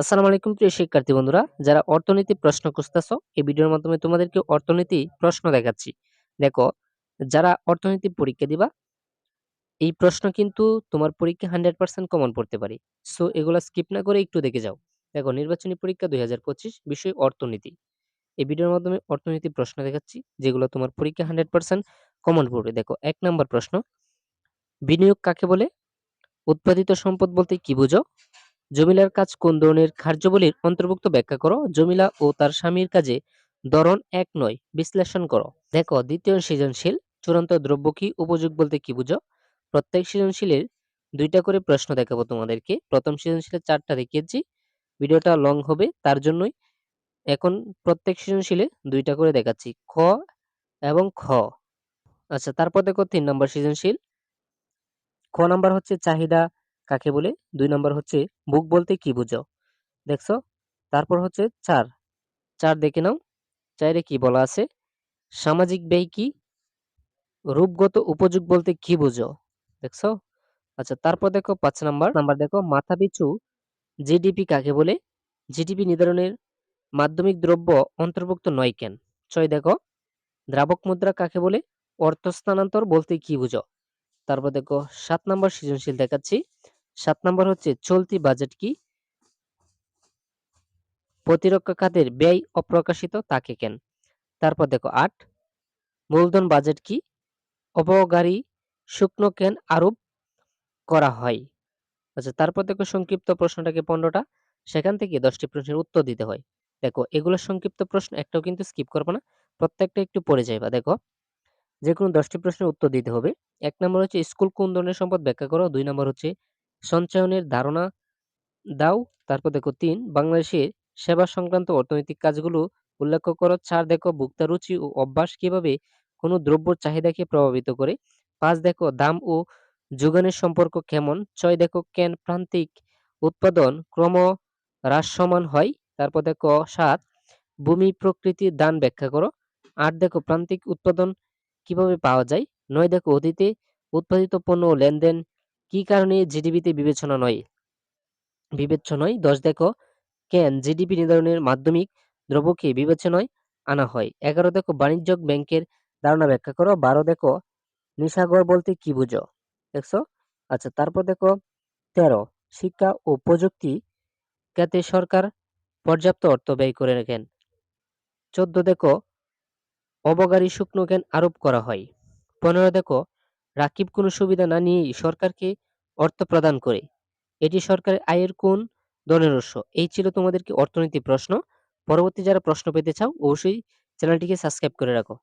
আসসালামু আলাইকুম, প্রিয় শিক্ষার্থী বন্ধুরা। যারা অর্থনীতি প্রশ্ন খুঁজতেছো, এই ভিডিওর মাধ্যমে তোমাদেরকে অর্থনীতি প্রশ্ন দেখাচ্ছি। দেখো, যারা অর্থনীতি পরীক্ষা দিবা, এই প্রশ্ন কিন্তু তোমার পরীক্ষা হান্ড্রেড পার্সেন্ট কমন পড়তে পারে। সো, এগুলো স্কিপ না করে একটু দেখে যাও। দেখো, নির্বাচনী পরীক্ষা দুই হাজার পঁচিশ, বিষয় অর্থনীতি। এই ভিডিওর মাধ্যমে অর্থনীতি প্রশ্ন দেখাচ্ছি, যেগুলো তোমার পরীক্ষা হান্ড্রেড পার্সেন্ট কমন পড়বে। দেখো, এক নম্বর প্রশ্ন, বিনিয়োগ কাকে বলে? উৎপাদিত সম্পদ বলতে কি বুঝো? জমিলার কাজ কোন ধরনের কার্যাবলীর অন্তর্ভুক্ত ব্যাখ্যা করো? জমিলা ও তার স্বামীর কাজে ধরন এক নয়, বিশ্লেষণ করো। দেখো, দ্বিতীয় সৃজনশীল, চূড়ান্ত দ্রব্য কি, উপযোগ বলতে কি বুঝো? প্রত্যেক সৃজনশীলের দুইটা করে প্রশ্ন দেখাবো তোমাদেরকে। প্রথম সৃজনশীলের চারটা দেখিয়েছি, ভিডিওটা লং হবে, তার জন্যই এখন প্রত্যেক সৃজনশীলে দুইটা করে দেখাচ্ছি, খ এবং খ। আচ্ছা তারপর দেখো তিন নম্বর সৃজনশীল, খ নাম্বার হচ্ছে চাহিদা কাকে বলে? দুই নম্বর হচ্ছে, বুক বলতে কি বুঝো? দেখছ? তারপর হচ্ছে, চার। চার দেখে নাও। চাইরে কি বলা আছে? সামাজিক ব্যয় কি? রূপগত উপযোগ বলতে কি বুঝো? দেখছ? আচ্ছা তারপর দেখো, পাঁচ নাম্বার। নাম্বার দেখো, মাথা পিছু জিডিপি কাকে বলে? জিডিপি নির্ধারণের মাধ্যমিক দ্রব্য অন্তর্ভুক্ত নয় কেন? ছয় দেখো, দ্রাবক মুদ্রা কাকে বলে? অর্থ স্থানান্তর বলতে কি বুঝো? তারপর দেখো, সাত নম্বর সৃজনশীল দেখাচ্ছি। সাত নম্বর হচ্ছে চলতি বাজেট কি? প্রতিরক্ষা খাতের ব্যয় অপ্রকাশিত তাকে কেন? তারপর দেখো আট, মূলধন বাজেট কি? অপগারী শুকনো কেন আরোপ করা হয়? আচ্ছা তারপর দেখো সংক্ষিপ্ত প্রশ্নটাকে পনেরোটা, সেখান থেকে দশটি প্রশ্নের উত্তর দিতে হয়। দেখো, এগুলো সংক্ষিপ্ত প্রশ্ন, একটাও কিন্তু স্কিপ করব না, প্রত্যেকটা একটু পড়ে যাইবা। দেখো যে কোনো দশটি প্রশ্নের উত্তর দিতে হবে। এক নম্বর হচ্ছে, স্কুল কোন ধরনের সম্পদ ব্যাখ্যা করো? দুই নম্বর হচ্ছে সঞ্চয়নের ধারণা দাও। তারপর দেখো তিন বাংলাদেশের সেবা সংক্রান্ত অর্থনৈতিক কাজগুলো উল্লেখ করো। চার, দেখো ভোক্তা রুচি ও অভ্যাস কীভাবে কোনো দ্রব্যর চাহিদাকে প্রভাবিত করে। পাঁচ, দেখো দাম ও যোগানের সম্পর্ক কেমন। ছয়, দেখো কেন প্রান্তিক উৎপাদন ক্রম হ্রাসমান হয়। তারপর দেখো সাত, ভূমি প্রকৃতির দান ব্যাখ্যা করো। আট, দেখো প্রান্তিক উৎপাদন কীভাবে পাওয়া যায়। নয়, দেখো অতীতে উৎপাদিত পণ্য লেনদেন কি কারণে জিডিপিতে বিবেচনা নয়? বিবেচ্য নয় দশ দেখো, কেন জিডিপি নির্ধারণের মাধ্যমিক দ্রব্যকে বিবেচনায় আনা হয়? এগারো দেখো, বাণিজ্যিক ব্যাংকের ধারণা ব্যাখ্যা করো, বারো দেখো নিশাগর বলতে কি বুঝো? দেখছ? আচ্ছা তারপর দেখো, তেরো, শিক্ষা ও প্রযুক্তি খাতে সরকার পর্যাপ্ত অর্থ ব্যয় করে রাখেন। চোদ্দ দেখো অবগারী শুকনো জ্ঞান আরোপ করা হয়। পনেরো দেখো রাকিব কোনো সুবিধা না নিয়েই সরকারকে অর্থ প্রদান করে। এটি সরকারের আয়ের কোন ধরনের উৎস। এই ছিল তোমাদেরকে অর্থনীতি প্রশ্ন। পরবর্তী যারা প্রশ্ন পেতে চাও, অবশ্যই চ্যানেলটিকে সাবস্ক্রাইব করে রাখো।